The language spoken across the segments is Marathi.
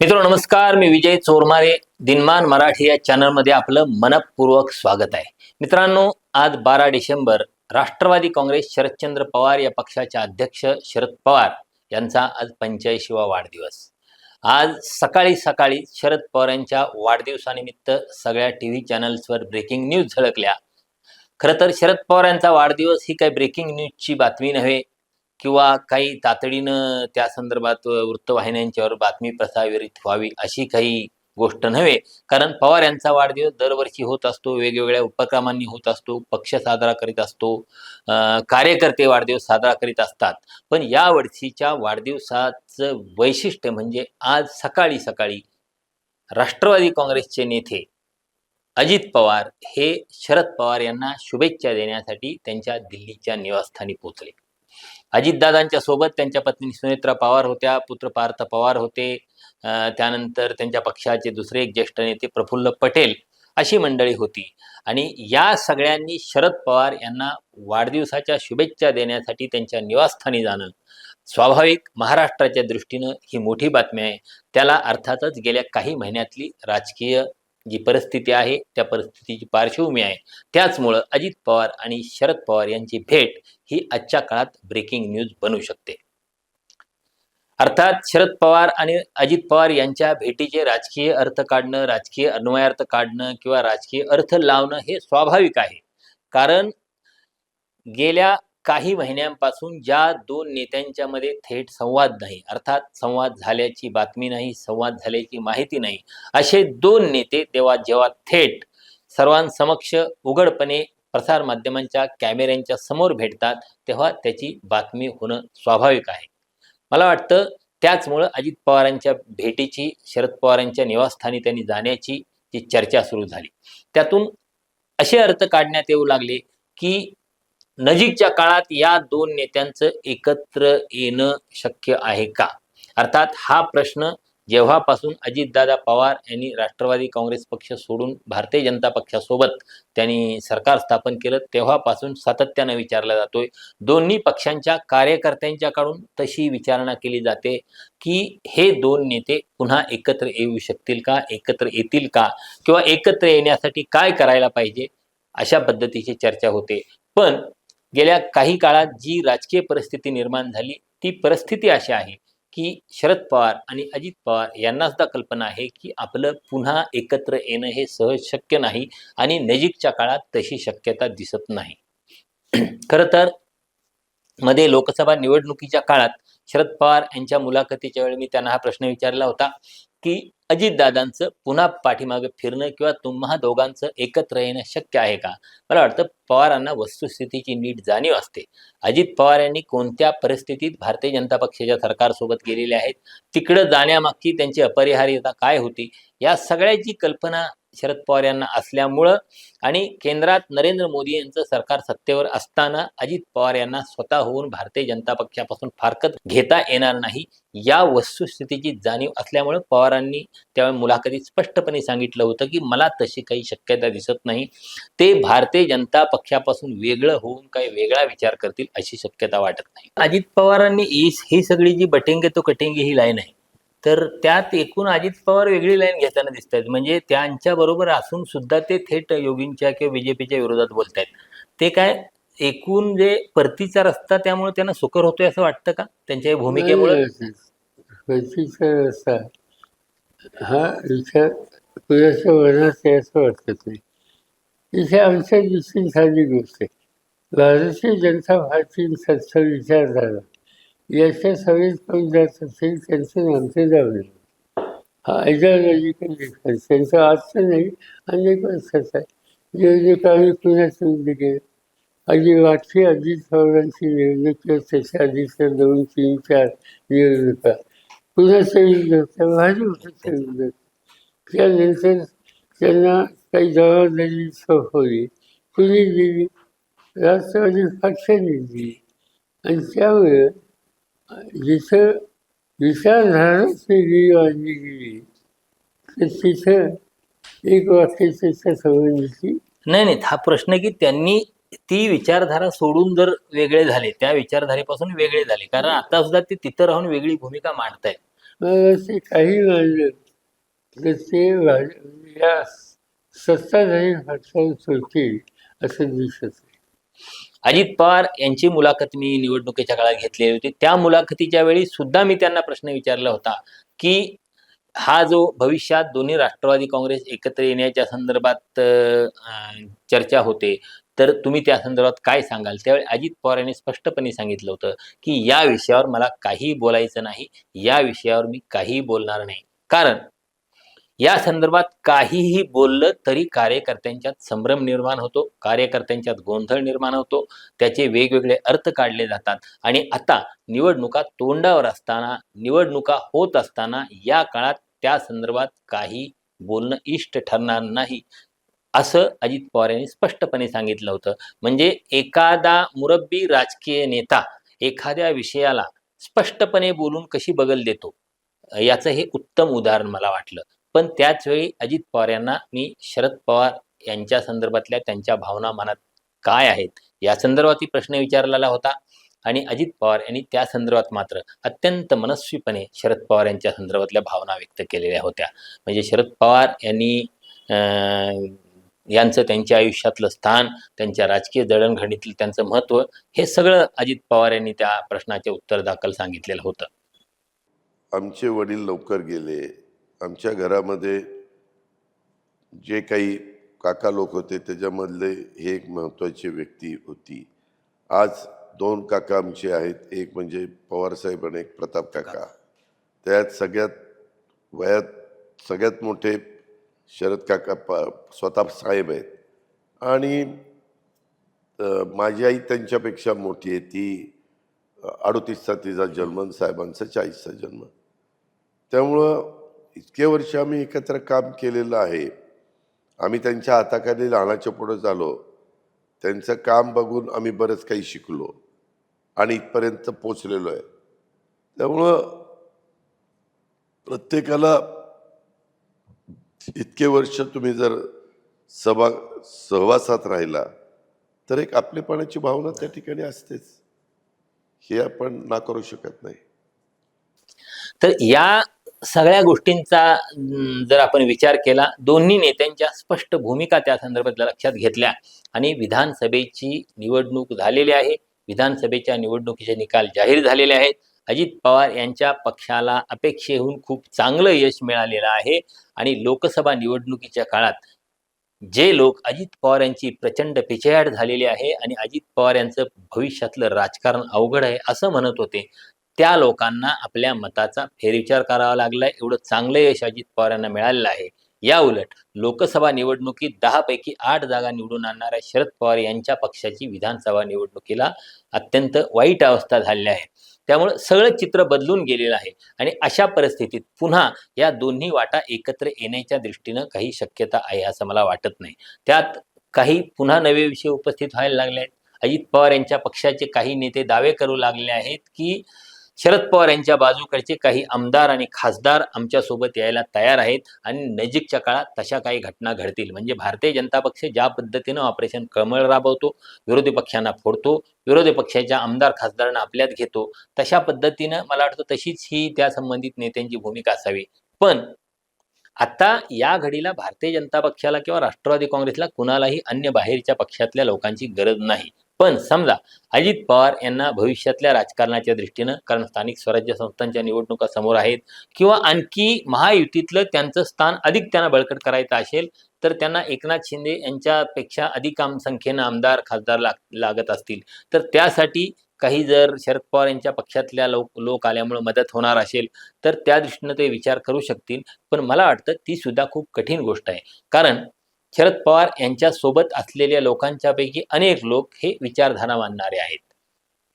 मित्र नमस्कार. मी विजय चोरमारे दिनमान मराठी या चॅनलमध्ये आपलं मनपूर्वक स्वागत आहे. मित्रांनो आज बारा डिसेंबर राष्ट्रवादी काँग्रेस शरदचंद्र पवार या पक्षाचे अध्यक्ष शरद पवार यांचा आज पंच्याऐंशीवा वाढदिवस. आज सकाळी सकाळी शरद पवार यांच्या वाढदिवसानिमित्त सगळ्या टी व्ही चॅनल्सवर ब्रेकिंग न्यूज झळकल्या. खरं तर शरद पवार यांचा वाढदिवस ही काही ब्रेकिंग न्यूजची बातमी नव्हे किंवा काही तातडीनं त्या संदर्भात वृत्तवाहिन्यांच्यावर बातमी प्रसारित व्हावी अशी काही गोष्ट नव्हे. कारण पवार यांचा वाढदिवस दरवर्षी होत असतो वेगवेगळ्या उपक्रमांनी होत असतो पक्ष साजरा करीत असतो कार्यकर्ते वाढदिवस साजरा करीत असतात. पण या वर्षीच्या वाढदिवसाचं वैशिष्ट्य म्हणजे आज सकाळी सकाळी राष्ट्रवादी काँग्रेसचे नेते अजित पवार हे शरद पवार यांना शुभेच्छा देण्यासाठी त्यांच्या दिल्लीच्या निवासस्थानी पोहोचले. अजितदादांच्या सोबत त्यांच्या पत्नी सुनेत्रा पवार होत्या पुत्र पार्थ पवार होते. त्यानंतर त्यांच्या पक्षाचे दुसरे एक ज्येष्ठ नेते प्रफुल्ल पटेल अशी मंडळी होती. आणि या सगळ्यांनी शरद पवार यांना वाढदिवसाच्या शुभेच्छा देण्यासाठी त्यांच्या निवासस्थानी जाणं. स्वाभाविक महाराष्ट्राच्या दृष्टीनं ही मोठी बातमी आहे. त्याला अर्थातच गेल्या काही महिन्यातली राजकीय जी परिस्थिती आहे त्या परिस्थितीची पार्श्वभूमी आहे. त्याचमुळं अजित पवार आणि शरद पवार यांची भेट ही आजच्या काळात ब्रेकिंग न्यूज बनू शकते. अर्थात शरद पवार आणि अजित पवार यांच्या भेटीचे राजकीय अर्थ काढणं राजकीय अन्वयार्थ काढणं किंवा राजकीय अर्थ लावणं हे स्वाभाविक आहे. कारण गेल्या काही महिन्यांपासून ज्या दोन नेत्यांच्या मध्ये थेट संवाद नाही अर्थात संवाद झाल्याची बातमी नाही संवाद झाल्याची माहिती नाही असे दोन नेते तेव्हा जेव्हा थेट सर्वांसमक्ष उघडपणे प्रसार माध्यमांच्या कॅमेऱ्यांच्या समोर भेटतात तेव्हा त्याची बातमी होणं स्वाभाविक आहे. मला वाटतं त्याचमुळं अजित पवारांच्या भेटीची शरद पवारांच्या निवासस्थानी त्यांनी जाण्याची जी चर्चा सुरू झाली. त्यातून असे अर्थ काढण्यात येऊ लागले की नजीकच्या काळात या दोन नेत्यांचं एकत्र येणं शक्य आहे का? अर्थात हा प्रश्न जेव्हापासून अजितदादा पवार यांनी राष्ट्रवादी काँग्रेस पक्ष सोडून भारतीय जनता पक्षासोबत त्यांनी सरकार स्थापन केलं तेव्हापासून सातत्यानं विचारला जातोय. दोन्ही पक्षांच्या कार्यकर्त्यांच्याकडून तशी विचारणा केली जाते की हे दोन नेते पुन्हा एकत्र येऊ शकतील का एकत्र येतील का? किंवा एकत्र येण्यासाठी काय करायला पाहिजे? अशा पद्धतीची चर्चा होते. पण गेल्या काही काळात जी राजकीय परिस्थिती निर्माण झाली ती परिस्थिती अशी आहे की शरद पवार आणि अजित पवार यांना सुद्धा कल्पना आहे की आपलं पुन्हा एकत्र येणं हे सहज शक्य नाही आणि नजीकच्या काळात तशी शक्यता दिसत नाही. खरं तर मध्ये लोकसभा निवडणुकीच्या काळात शरद पवार यांच्या मुलाखतीच्या वेळी मी त्यांना हा प्रश्न विचारला होता की अजितदादांचं पुन्हा पाठीमागे फिरणं किंवा तुम्हा दोघांचं एकत्र येणं शक्य आहे का? मला वाटतं पवारांना वस्तुस्थितीची नीट जाणीव असते. अजित पवार यांनी कोणत्या परिस्थितीत भारतीय जनता पक्षाच्या सरकारसोबत गेलेले आहेत? तिकडं जाण्यामागची त्यांची अपरिहार्यता काय होती? या सगळ्याची कल्पना शरद पवार यांना असल्यामुळं आणि केंद्रात नरेंद्र मोदी यांचं सरकार सत्तेवर असताना अजित पवार यांना स्वतःहून भारतीय जनता पक्षापासून फारकत घेता येणार नाही या वस्तुस्थितीची जाणीव असल्यामुळं पवारांनी त्यावेळी मुलाखतीत स्पष्टपणे सांगितलं होतं की मला तशी काही शक्यता दिसत नाही. ते भारतीय जनता पक्षापासून वेगळं होऊन काही वेगळा विचार करतील अशी शक्यता वाटत नाही. अजित पवारांनी ही ही सगळी जी बटेंगे तो कटेंगे ही लाईन आहे तर त्यात एकूण अजित पवार वेगळी लाईन घेताना दिसत आहेत म्हणजे त्यांच्या बरोबर असून सुद्धा ते थेट योगींच्या किंवा बीजेपीच्या विरोधात बोलत आहेत ते काय एकूण जे परतीचा रस्ता त्यामुळे त्यांना सुकर होतोय असं वाटतं का? त्यांच्या भूमिकेमुळे? परतीचा रस्ता हा विचार पुरेशा वर्णाचा असं वाटत नाही. इथे आमच्या दृष्टीने साधी गोष्ट आहे. भारतीय जनता पार्टीचा विचार झाला. याच्या सगळेच पण जात असेल त्यांचं आमचं जाऊ नये हा आयडिओलॉजिकल डिफरन्स त्यांचं आजचं नाही अनेक वर्षाचा आहे. जे जे आम्ही पुण्यात केलं आधी वाटची अजित पवारांची निवडणूक किंवा त्याच्या आधीच्या दोन तीन चार निवडणुका. पुण्याच्या विरोधात भाजपच्या विरोधात त्यानंतर त्यांना काही जबाबदारी सोपवली. कुणी दिली राष्ट्रवादी पक्षाने दिली आणि त्यामुळे जिथं विचारधाराच वेगळी वाढली गेली तर तिथं एक वाक्य त्याच्या संबंधीची नाही नाही हा प्रश्न आहे की त्यांनी ती विचारधारा सोडून जर वेगळे झाले त्या विचारधारेपासून वेगळे झाले कारण आता सुद्धा ते तिथं राहून वेगळी भूमिका मांडतायत मग असे काही मानलं तर ते या सत्ताधारी पक्षाला सुटतील असं दिसत. अजित पवार यांची मुलाखत मी निवडणुकीच्या काळात घेतलेली होती. त्या मुलाखतीच्या वेळी सुद्धा मी त्यांना प्रश्न विचारला होता की हा जो भविष्यात दोन्ही राष्ट्रवादी काँग्रेस एकत्र येण्याच्या संदर्भात चर्चा होते तर तुम्ही त्या संदर्भात काय सांगाल? त्यावेळी अजित पवार यांनी स्पष्टपणे सांगितलं होतं की या विषयावर मला काही बोलायचं नाही या विषयावर मी काही बोलणार नाही. कारण या संदर्भात काहीही बोललं तरी कार्यकर्त्यांच्यात संभ्रम निर्माण होतो कार्यकर्त्यांच्यात गोंधळ निर्माण होतो त्याचे वेगवेगळे अर्थ काढले जातात. आणि आता निवडणुका तोंडावर असताना निवडणुका होत असताना या काळात त्या संदर्भात काही बोलणं इष्ट ठरणार नाही असं अजित पवार यांनी स्पष्टपणे सांगितलं होतं. म्हणजे एखादा मुरब्बी राजकीय नेता एखाद्या विषयाला स्पष्टपणे बोलून कशी बगल देतो? याचं हे उत्तम उदाहरण मला वाटलं. पण त्याच वेळी अजित पवार यांना मी शरद पवार यांच्या संदर्भातल्या त्यांच्या भावना मनात काय आहेत? या संदर्भातही प्रश्न विचारलेला होता. आणि अजित पवार यांनी त्या संदर्भात मात्र अत्यंत मनस्वीपणे शरद पवार यांच्या संदर्भातल्या भावना व्यक्त केलेल्या होत्या. म्हणजे शरद पवार यांनी अं, यांचं त्यांच्या आयुष्यातलं स्थान त्यांच्या राजकीय जडणघडणीतलं त्यांचं महत्त्व हे सगळं अजित पवार यांनी त्या प्रश्नाचे उत्तर दाखल सांगितलेलं होतं. आमचे वडील लवकर गेले. आमच्या घरामध्ये जे काही काका लोक होते त्याच्यामधले हे एक महत्त्वाची व्यक्ती होती. आज दोन काका आमचे आहेत. एक म्हणजे पवारसाहेब आणि एक प्रताप काका. त्यात सगळ्यात वयात सगळ्यात मोठे शरद काका प स्वतः साहेब आहेत. आणि माझी आई त्यांच्यापेक्षा मोठी आहे. ती अडोतीसचा तिचा जन्म साहेबांचा चाळीसचा जन्म. त्यामुळं इतके वर्ष आम्ही एकत्र काम केलेलं आहे. आम्ही त्यांच्या हाताखाली लहानाच्या पुढं झालो त्यांचं काम बघून आम्ही बरंच काही शिकलो आणि इथपर्यंत पोचलेलो आहे. त्यामुळं प्रत्येकाला इतके वर्ष तुम्ही जर सभा सहवासात राहिला तर एक आपलेपणाची भावना त्या ठिकाणी असतेच. हे आपण नाकारू शकत नाही. तर या सगळ्या गोष्टींचा जर आपण विचार केला दोन्ही नेत्यांच्या स्पष्ट भूमिका त्या संदर्भातल्या लक्षात घेतल्या. आणि विधानसभेची निवडणूक झालेली आहे. विधानसभेच्या निवडणुकीचे निकाल जाहीर झालेले आहेत. अजित पवार यांच्या पक्षाला अपेक्षेहून खूप चांगलं यश मिळालेलं आहे. आणि लोकसभा निवडणुकीच्या काळात जे लोक अजित पवार यांची प्रचंड पिछेहाट झालेली आहे आणि अजित पवार यांचं भविष्यातलं राजकारण अवघड आहे असं म्हणत होते. त्या लोकांना आपल्या मताचा फेरविचार करावा लागलाय. एवढं चांगलं यश अजित पवार यांना मिळालेलं आहे. या उलट लोकसभा निवडणुकीत दहापैकी आठ जागा निवडून आणणाऱ्या शरद पवार यांच्या पक्षाची विधानसभा निवडणुकीला अत्यंत वाईट अवस्था झालेली आहे. त्यामुळे सगळं चित्र बदलून गेलेलं आहे. आणि अशा परिस्थितीत पुन्हा या दोन्ही वाटा एकत्र येण्याच्या दृष्टीनं काही शक्यता आहे असं मला वाटत नाही. त्यात काही पुन्हा नवे विषय उपस्थित व्हायला लागले आहेत. अजित पवार यांच्या पक्षाचे काही नेते दावे करू लागले आहेत की शरद पवार यांच्या बाजूकडचे काही आमदार आणि खासदार आमच्यासोबत यायला तयार आहेत आणि नजीकच्या काळात तशा काही घटना घडतील. म्हणजे भारतीय जनता पक्ष ज्या पद्धतीनं ऑपरेशन कमळ राबवतो विरोधी पक्षांना फोडतो विरोधी पक्षाच्या आमदार खासदारांना आपल्यात घेतो तशा पद्धतीनं मला वाटतं तशीच ही त्या संबंधित नेत्यांची भूमिका असावी. पण आता या घडीला भारतीय जनता पक्षाला किंवा राष्ट्रवादी काँग्रेसला कुणालाही अन्य बाहेरच्या पक्षातल्या लोकांची गरज नाही. पण समजा अजित पवार यांना भविष्यातल्या राजकारणाच्या दृष्टीनं कारण स्थानिक स्वराज्य संस्थांच्या निवडणुका समोर आहेत किंवा आणखी महायुतीतलं त्यांचं स्थान अधिक त्यांना बळकट करायचं असेल तर त्यांना एकनाथ शिंदे यांच्यापेक्षा अधिक आम संख्येनं आमदार खासदार लाग लागत असतील. तर त्यासाठी काही जर शरद पवार यांच्या पक्षातल्या लोक लोक आल्यामुळे मदत होणार असेल तर त्या दृष्टीनं ते विचार करू शकतील. पण मला वाटतं ती सुद्धा खूप कठीण गोष्ट आहे. कारण शरद पवार यांच्यासोबत असलेल्या लोकांच्यापैकी अनेक लोक हे विचारधारा मानणारे आहेत.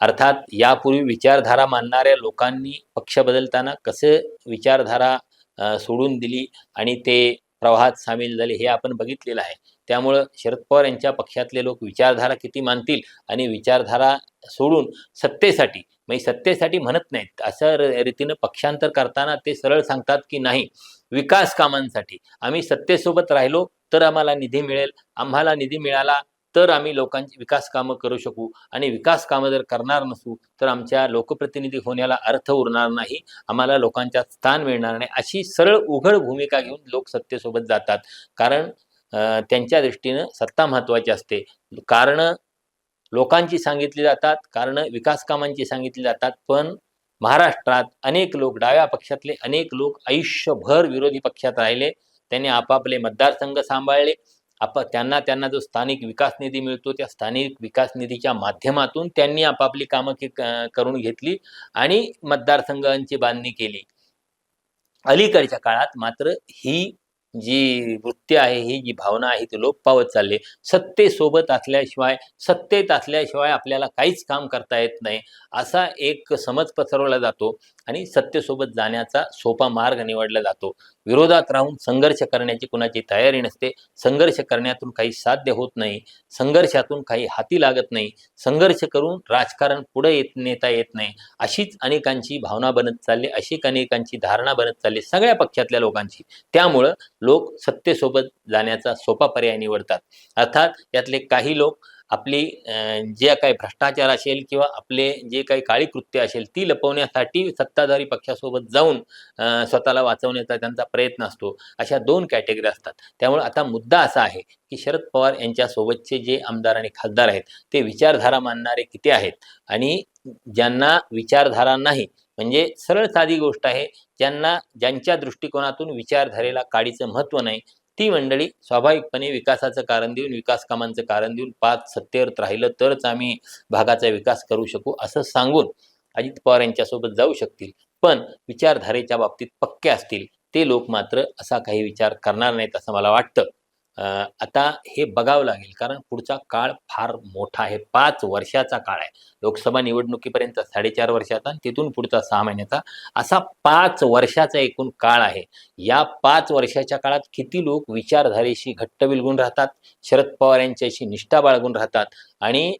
अर्थात यापूर्वी विचारधारा मानणाऱ्या लोकांनी पक्ष बदलताना कसं विचारधारा सोडून दिली आणि ते प्रवाहात सामील झाले हे आपण बघितलेलं आहे. त्यामुळं शरद पवार यांच्या पक्षातले लोक विचारधारा किती मानतील आणि विचारधारा सोडून सत्तेसाठी म्हणजे सत्तेसाठी म्हणत नाहीत असं र- रीतीनं पक्षांतर करताना ते सरळ सांगतात की नाही विकास कामांसाठी. आम्ही सत्तेसोबत राहिलो तर आम्हाला निधी मिळेल. आम्हाला निधी मिळाला तर आम्ही लोकांची विकास कामं करू शकू. आणि विकास कामं जर करणार नसू तर आमच्या लोकप्रतिनिधी होण्याला अर्थ उरणार नाही. आम्हाला लोकांच्या स्थान मिळणार नाही. अशी सरळ उघड भूमिका घेऊन लोक सत्तेसोबत जातात. कारण त्यांच्या दृष्टीनं सत्ता महत्त्वाची असते. कारणं लोकांची सांगितली जातात. कारणं विकास कामांची सांगितली जातात. पण महाराष्ट्रात अनेक लोक डाव्या पक्षातले अनेक लोक आयुष्यभर विरोधी पक्षात राहिले. त्यांनी आपापले मतदारसंघ सांभाळले. आप त्यांना त्यांना जो स्थानिक विकास निधी मिळतो त्या स्थानिक विकास निधीच्या माध्यमातून त्यांनी आपापली कामं करून घेतली आणि मतदारसंघांची बांधणी केली. अलीकडच्या काळात मात्र ही जी वृत्ती आहे ही जी भावना आहे ती लोप पावत चालली सत्तेसोबत असल्याशिवाय सत्तेत असल्याशिवाय आपल्याला काहीच काम करता येत नाही. असा एक समज पसरवला जातो. आणि सत्यसोबत जाण्याचा सोपा मार्ग निवडला जातो. विरोधात राहून संघर्ष करण्याची कुणाची तयारी नसते. संघर्ष करण्यातून काही साध्य होत नाही. संघर्षातून काही हाती लागत नाही. संघर्ष करून राजकारण पुढे येत नेता येत नाही. अशीच अनेकांची भावना बनत चालली अशी अनेकांची धारणा बनत चालली सगळ्या पक्षातल्या लोकांची. त्यामुळं लोक सत्तेसोबत जाण्याचा सोपा पर्याय निवडतात. अर्थात यातले काही लोक आपली जे काही भ्रष्टाचार असेल किंवा आपले जे काही काळी कृत्य असेल ती लपवण्यासाठी सत्ताधारी पक्षासोबत जाऊन स्वतःला वाचवण्याचा त्यांचा प्रयत्न असतो. अशा दोन कॅटेगरी असतात. त्यामुळे आता मुद्दा असा आहे की शरद पवार यांच्यासोबतचे जे आमदार आणि खासदार आहेत ते विचारधारा मानणारे किती आहेत? आणि ज्यांना विचारधारा नाही म्हणजे सरळ साधी गोष्ट आहे ज्यांना ज्यांच्या दृष्टिकोनातून विचारधारेला काडीचं महत्त्व नाही ती मंडळी स्वाभाविकपणे विकासाचं कारण देऊन विकास कामांचं कारण देऊन पाच सत्तेवर राहिलं तरच आम्ही भागाचा विकास करू शकू असं सांगून अजित पवार यांच्यासोबत जाऊ शकतील. पण विचारधारेच्या बाबतीत पक्के असतील. ते लोक मात्र असा काही विचार करणार नाहीत असं मला वाटतं. आता हे बघावं लागेल कारण पुढचा काळ फार मोठा आहे. पाच वर्षाचा काळ आहे. लोकसभा निवडणुकीपर्यंत साडेचार वर्षाचा आणि तिथून पुढचा सहा महिन्याचा. असा पाच वर्षाचा एकूण काळ आहे. या पाच वर्षाच्या काळात किती लोक विचारधारेशी घट्ट बिलगून राहतात शरद पवार यांच्याशी निष्ठा बाळगून राहतात आणि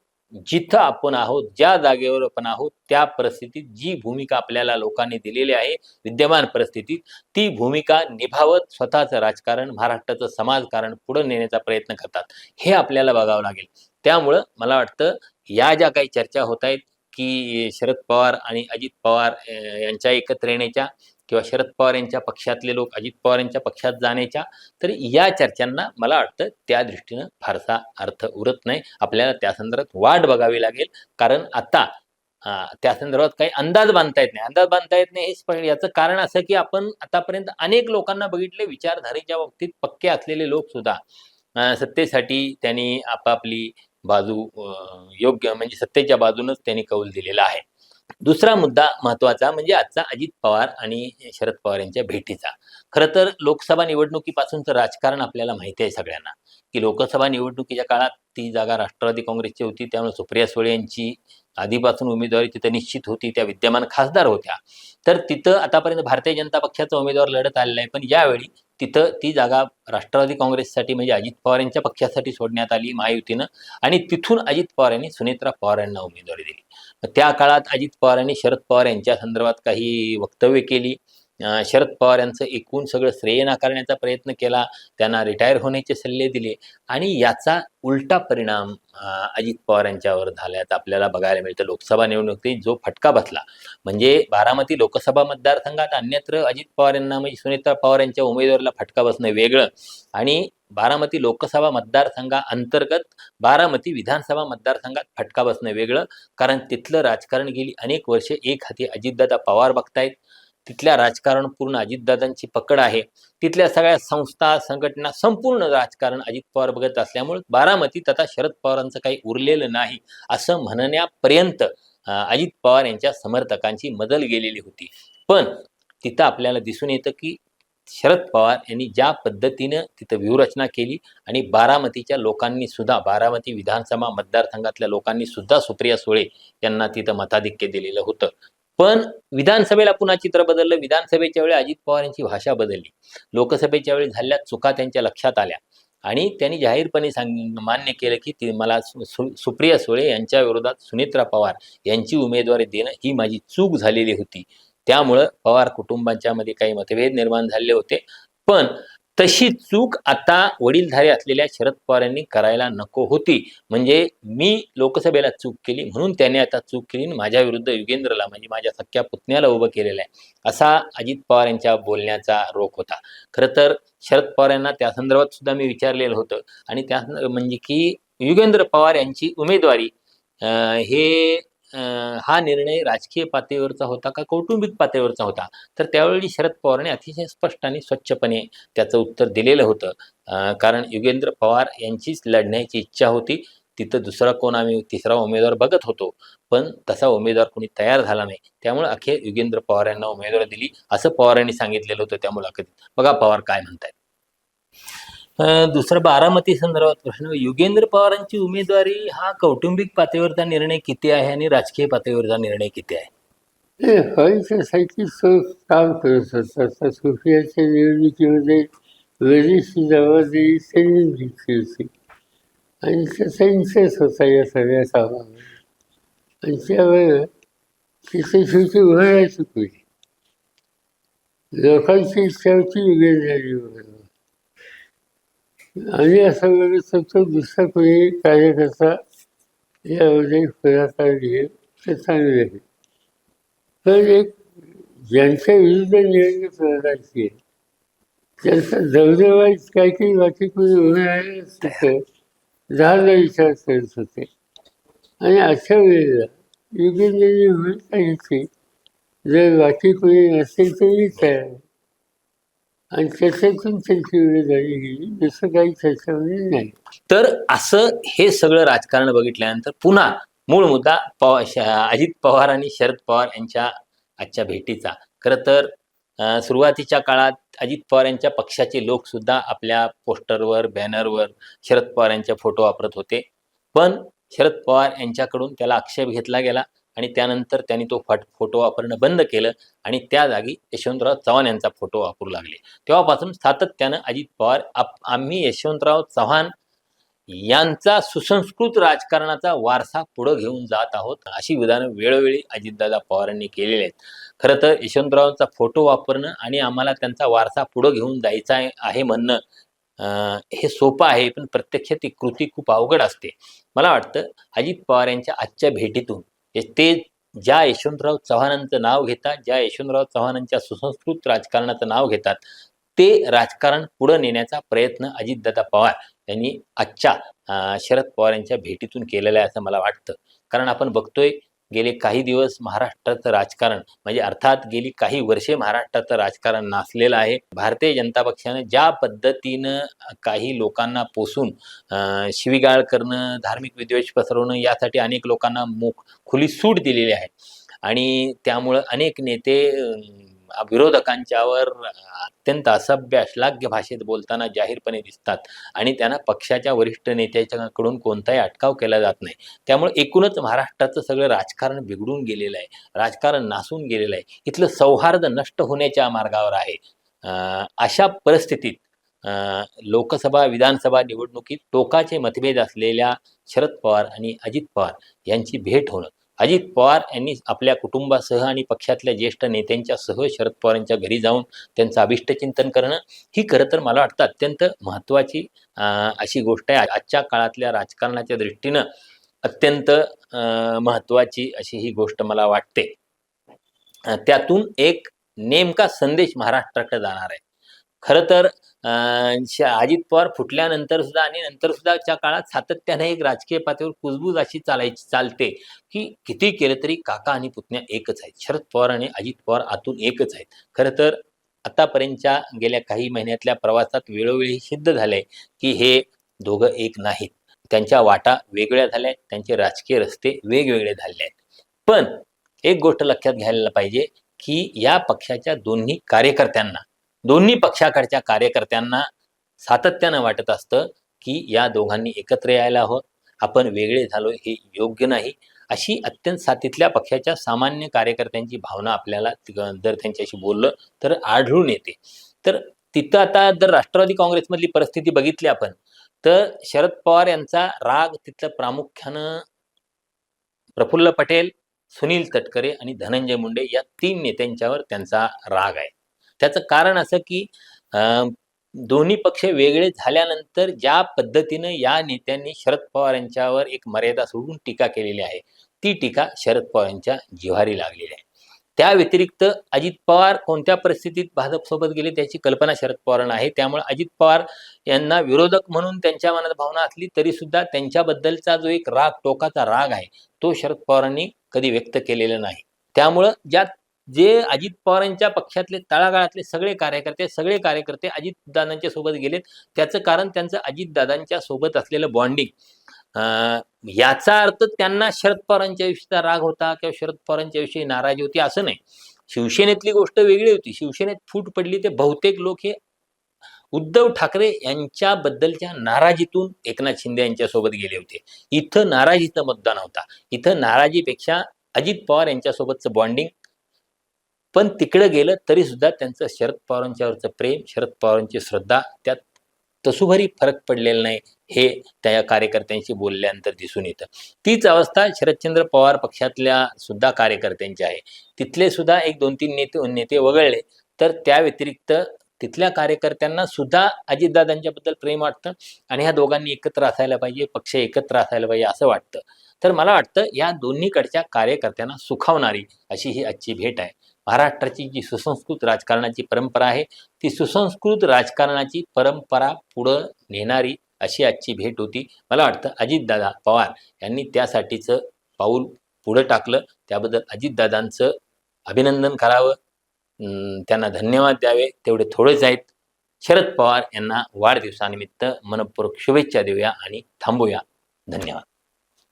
जिथं आपण आहोत ज्या जागेवर आपण आहोत त्या परिस्थितीत जी भूमिका आपल्याला लोकांनी दिलेली आहे विद्यमान परिस्थितीत ती भूमिका निभावत स्वतःचं राजकारण महाराष्ट्राचं समाजकारण पुढे नेण्याचा प्रयत्न करतात. हे आपल्याला बघावं लागेल. त्यामुळं मला वाटतं या ज्या काही चर्चा होत आहेत की शरद पवार आणि अजित पवार यांच्या एकत्र येण्याच्या किंवा शरद पवार यांच्या पक्षातले लोक अजित पवार यांच्या पक्षात जाण्याच्या तर या चर्चांना मला वाटतं त्या दृष्टीनं फारसा अर्थ उरत नाही. आपल्याला त्या संदर्भात वाट बघावी लागेल. कारण आता त्या संदर्भात काही अंदाज बांधता येत नाही. अंदाज बांधता येत नाही हे स्पष्ट. याचं कारण असं की आपण आतापर्यंत अनेक लोकांना बघितले विचारधारेच्या बाबतीत पक्के असलेले लोक सुद्धा सत्तेसाठी त्यांनी आपापली बाजू योग्य म्हणजे सत्तेच्या बाजूनच त्यांनी कौल दिलेला आहे. दुसरा मुद्दा महत्त्वाचा म्हणजे आजचा अजित पवार आणि शरद पवार यांच्या भेटीचा. खरं तर लोकसभा निवडणुकीपासूनचं राजकारण आपल्याला माहिती आहे सगळ्यांना की लोकसभा निवडणुकीच्या काळात ती जागा राष्ट्रवादी काँग्रेसची होती त्यामुळे सुप्रिया सुळे यांची आधीपासून उमेदवारी तिथं निश्चित होती त्या विद्यमान खासदार होत्या. तर तिथं आतापर्यंत भारतीय जनता पक्षाचा उमेदवार लढत आलेला आहे पण यावेळी तिथं ती जागा राष्ट्रवादी काँग्रेससाठी म्हणजे अजित पवार यांच्या पक्षासाठी सोडण्यात आली महायुतीनं आणि तिथून अजित पवार यांनी सुनेत्रा पवार यांना उमेदवारी दिली. त्या काळात अजित पवार यांनी शरद पवार यांच्या संदर्भात काही वक्तव्य केली. शरद पवार यांचं एकूण सगळं श्रेय नाकारण्याचा प्रयत्न केला. त्यांना रिटायर होण्याचे सल्ले दिले. आणि याचा उलटा परिणाम अजित पवार यांच्यावर झाल्यात. आपल्याला बघायला मिळतं लोकसभा निवडणुकीत जो फटका बसला. म्हणजे बारामती लोकसभा मतदारसंघात अन्यत्र अजित पवार यांना म्हणजे सुनेत्रा पवार यांच्या उमेदवाराला फटका बसणं वेगळं. आणि बारामती लोकसभा मतदारसंघा अंतर्गत बारामती विधानसभा मतदारसंघात फटका बसणं वेगळं कारण तिथलं राजकारण गेली अनेक वर्षे एक हाती अजितदादा पवार बघतायत. तिथल्या राजकारण पूर्ण अजितदादांची पकड आहे. तिथल्या सगळ्या संस्था संघटना संपूर्ण राजकारण अजित पवार बघत असल्यामुळे बारामती तथा शरद पवारांचं काही उरलेलं नाही असं म्हणण्यापर्यंत अजित पवार यांच्या समर्थकांची मदल गेलेली होती. पण तिथं आपल्याला दिसून येतं की शरद पवार यांनी ज्या पद्धतीनं तिथं व्यूहरचना केली आणि बारामतीच्या लोकांनी सुद्धा बारामती विधानसभा मतदारसंघातल्या लोकांनी सुद्धा सुप्रिया सुळे यांना तिथं मताधिक्य दिलेलं होतं. पण विधानसभेला पुन्हा चित्र बदललं. विधानसभेच्या वेळी अजित पवार यांची भाषा बदलली. लोकसभेच्या वेळी झालेल्या चुका त्यांच्या लक्षात आल्या. आणि त्यांनी जाहीरपणे सांग मान्य केलं की ती मला सु- सु- सुप्रिया सुळे यांच्या विरोधात सुनेत्रा पवार यांची उमेदवारी देणं ही माझी चूक झालेली होती. त्यामुळं पवार कुटुंबांच्या मध्ये काही मतभेद निर्माण झाले होते. पण तशी चूक आता वडीलधारी असलेल्या शरद पवार यांनी करायला नको होती. म्हणजे मी लोकसभेला चूक केली म्हणून त्याने आता चूक केली आणि माझ्या विरुद्ध युगेंद्रला म्हणजे माझ्या सख्या पुतण्याला उभं केलेलं आहे. असा अजित पवार यांच्या बोलण्याचा रोख होता. खरं तर शरद पवार यांना त्या संदर्भात सुद्धा मी विचारलेलं होतं. आणि त्या म्हणजे की युगेंद्र पवार यांची उमेदवारी हे हा निर्णय राजकीय पातळीवरचा होता का कौटुंबिक पातळीवरचा होता? तर त्यावेळी शरद पवारने अतिशय स्पष्ट आणि स्वच्छपणे त्याचं उत्तर दिलेलं होतं. कारण युगेंद्र पवार यांचीच लढण्याची इच्छा होती. तिथं दुसरा कोण आम्ही तिसरा उमेदवार बघत होतो. पण तसा उमेदवार कोणी तयार झाला नाही. त्यामुळे अखेर युगेंद्र पवार यांना उमेदवार दिली असं पवार यांनी सांगितलेलं होतं त्या मुलाखतीत. बघा पवार काय म्हणतायत. दुसरं बारामती संदर्भात प्रश्न युगेंद्र पवारांची उमेदवारी हा कौटुंबिक पातळीवरचा निर्णय किती आहे आणि राजकीय पातळीवरचा निर्णय किती आहे? ते व्हायच्यासाठी काम करत असतात सुफियाच्या निवडणुकीमध्ये बरीचशी जबाबदारी त्यांनी घेतली होती आणि त्याचा इंटरेस्ट होता या सगळ्या कामामध्ये आणि त्यावेळेला तिथे शेवटी उभारायची चुकली लोकांची इच्छा होती युगेंद्राची उभारावं आणि असं करत होतो दुसरा कोणी कार्यकर्ता यामध्ये पुढाकार घेईल ते चांगले आहे. पण एक ज्यांच्या विरुद्ध निवडणूक लढायची आहे त्यांचा दबदबा काही काही बाकी कोणी उभे राहिलं तिथं विचार करत होते. आणि अशा वेळेला युगेंद्रनी भूमिका घेतली जर बाकी कोणी नसेल तर मी तयार आणि त्याच्यातून त्यांची उमेदवारी गेली. जसं काही त्याच्यामध्ये नाही. तर असं हे सगळं राजकारण बघितल्यानंतर पुन्हा मूळ मुद्दा पवा श- अजित पवार आणि शरद पवार यांच्या आजच्या भेटीचा. खरं तर सुरुवातीच्या काळात अजित पवार यांच्या पक्षाचे लोक सुद्धा आपल्या पोस्टरवर बॅनरवर शरद पवार यांचे फोटो वापरत होते. पण शरद पवार यांच्याकडून त्याला आक्षेप घेतला गेला. आणि त्यानंतर त्यांनी तो फट फोटो वापरणं बंद केलं आणि त्या जागी यशवंतराव चव्हाण यांचा फोटो वापरू लागले. तेव्हापासून सातत्यानं अजित पवार आप आम्ही यशवंतराव चव्हाण यांचा सुसंस्कृत राजकारणाचा वारसा पुढं घेऊन जात आहोत अशी विधानं वेळोवेळी अजितदादा पवारांनी केलेली आहेत. खरं तर यशवंतरावांचा फोटो वापरणं आणि आम्हाला त्यांचा वारसा पुढं घेऊन जायचा आहे- म्हणणं हे सोपं आहे पण प्रत्यक्ष ती कृती खूप अवघड असते. मला वाटतं अजित पवार यांच्या आजच्या भेटीतून ते ज्या यशवंतराव चव्हाणांचं नाव घेतात ज्या यशवंतराव चव्हाणांच्या सुसंस्कृत राजकारणाचं नाव घेतात ते राजकारण पुढे नेण्याचा प्रयत्न अजितदादा पवार यांनी आजच्या शरद पवार यांच्या भेटीतून केलेला आहे असं मला वाटतं. कारण आपण बघतोय गेले काही दिवस महाराष्ट्राचं राजकारण म्हणजे अर्थात गेली काही वर्षे महाराष्ट्राचं राजकारण नासलेलं आहे. भारतीय जनता पक्षानं ज्या पद्धतीनं काही लोकांना पोसून शिवीगाळ करणं धार्मिक विद्वेष पसरवणं यासाठी अनेक लोकांना मोक खुली सूट दिलेली आहे. आणि त्यामुळं अनेक नेते विरोधकांच्यावर अत्यंत असभ्य अश्लाघ्य भाषेत बोलताना जाहीरपणे दिसतात. आणि त्यांना पक्षाच्या वरिष्ठ नेत्याच्याकडून कोणताही अटकाव केला जात नाही. त्यामुळे एकूणच महाराष्ट्राचं सगळं राजकारण बिघडून गेलेलं आहे. राजकारण नासून गेलेलं आहे. इथलं सौहार्द नष्ट होण्याच्या मार्गावर आहे. अशा परिस्थितीत लोकसभा विधानसभा निवडणुकीत टोकाचे मतभेद असलेल्या शरद पवार आणि अजित पवार यांची भेट होणं अजित पवार यांनी आपल्या कुटुंबासह आणि पक्षातल्या ज्येष्ठ नेत्यांच्या सह शरद पवार यांच्या घरी जाऊन त्यांचं अभिष्टचिंतन करणं ही खरं तर मला वाटतं अत्यंत महत्त्वाची अं, अशी गोष्ट आहे. आजच्या काळातल्या राजकारणाच्या दृष्टीनं अत्यंत अं, महत्त्वाची अशी ही गोष्ट मला वाटते. त्यातून एक नेमका संदेश महाराष्ट्राकडे जाणार आहे. खरं तर श- अजित पवार फुटल्यानंतर सुद्धा आणि नंतर सुद्धाच्या काळात सातत्याने एक राजकीय पातळीवर कुजबूज अशी चालायची चालते की किती केलं तरी काका आणि पुतण्या एकच आहेत. शरद पवार आणि अजित पवार आतून एकच आहेत. खरं तर आतापर्यंतच्या गेल्या काही महिन्यातल्या प्रवासात वेळोवेळी सिद्ध झालंय की हे दोघं एक नाहीत. त्यांच्या वाटा वेगळ्या झाल्या आहेत त्यांचे राजकीय रस्ते वेगवेगळे झाले आहेत. पण एक गोष्ट लक्षात घ्यायला पाहिजे की या पक्षाच्या दोन्ही कार्यकर्त्यांना दोन्ही पक्षाकडच्या कार्यकर्त्यांना सातत्यानं वाटत असतं की या दोघांनी एकत्र यायला हवं. आपण वेगळे झालो हे योग्य नाही. अशी अत्यंत साथीतल्या पक्षाच्या सामान्य कार्यकर्त्यांची भावना आपल्याला जर त्यांच्याशी बोललं तर आढळून येते. तर तिथं आता जर राष्ट्रवादी काँग्रेसमधली परिस्थिती बघितली आपण तर शरद पवार यांचा राग तिथलं प्रामुख्यानं प्रफुल्ल पटेल सुनील तटकरे आणि धनंजय मुंडे या तीन नेत्यांच्यावर त्यांचा राग आहे. त्याचं कारण असं की दोन्ही पक्ष वेगळे झाल्यानंतर ज्या पद्धतीनं या नेत्यांनी शरद पवार यांच्यावर एक मर्यादा सोडून टीका केलेली आहे ती टीका शरद पवार यांच्या जिव्हारी लागलेली आहे. त्या व्यतिरिक्त अजित पवार कोणत्या परिस्थितीत भाजपसोबत गेले त्याची कल्पना शरद पवारांना आहे. त्यामुळे अजित पवार यांना विरोधक म्हणून त्यांच्या मनात भावना असली तरी सुद्धा त्यांच्याबद्दलचा जो एक राग टोकाचा राग आहे तो शरद पवारांनी कधी व्यक्त केलेला नाही. त्यामुळं ज्या जे अजित पवारांच्या पक्षातले तळागाळातले सगळे कार्यकर्ते सगळे कार्यकर्ते अजितदादांच्या सोबत गेलेत. त्याचं कारण त्यांचं अजितदादांच्या सोबत असलेलं बॉन्डिंग याचा अर्थ त्यांना शरद पवारांच्या विषयीचा राग होता किंवा शरद पवारांच्या विषयी नाराजी होती असं नाही. शिवसेनेतली गोष्ट वेगळी होती. शिवसेनेत फूट पडली ते बहुतेक लोक हे उद्धव ठाकरे यांच्याबद्दलच्या नाराजीतून एकनाथ शिंदे यांच्यासोबत गेले होते. इथं नाराजीचं मतदान होता. इथं नाराजीपेक्षा अजित पवार यांच्यासोबतचं बॉन्डिंग पण तिकडं गेलं तरी सुद्धा त्यांचं शरद पवारांच्यावरचं प्रेम शरद पवारांची श्रद्धा त्यात तसुभरी फरक पडलेला नाही हे त्या कार्यकर्त्यांशी बोलल्यानंतर दिसून येतं. तीच अवस्था शरदचंद्र पवार पक्षातल्या सुद्धा कार्यकर्त्यांची आहे. तिथले सुद्धा एक दोन तीन नेते नेते वगळले तर त्या व्यतिरिक्त तिथल्या कार्यकर्त्यांना सुद्धा अजितदादांच्याबद्दल प्रेम वाटतं आणि ह्या दोघांनी एकत्र असायला पाहिजे पक्ष एकत्र असायला पाहिजे असं वाटतं. तर मला वाटतं या दोन्हीकडच्या कार्यकर्त्यांना सुखावणारी अशी ही आजची भेट आहे. महाराष्ट्राची जी सुसंस्कृत राजकारणाची परंपरा आहे ती सुसंस्कृत राजकारणाची परंपरा पुढं नेणारी अशी आजची भेट होती. मला वाटतं अजितदादा पवार यांनी त्यासाठीचं पाऊल पुढं टाकलं. त्याबद्दल अजितदादांचं अभिनंदन करावं. त्यांना धन्यवाद द्यावे. तेवढे थोडेच आहेत. शरद पवार यांना वाढदिवसानिमित्त मनपूर्वक शुभेच्छा देऊया आणि थांबूया. धन्यवाद.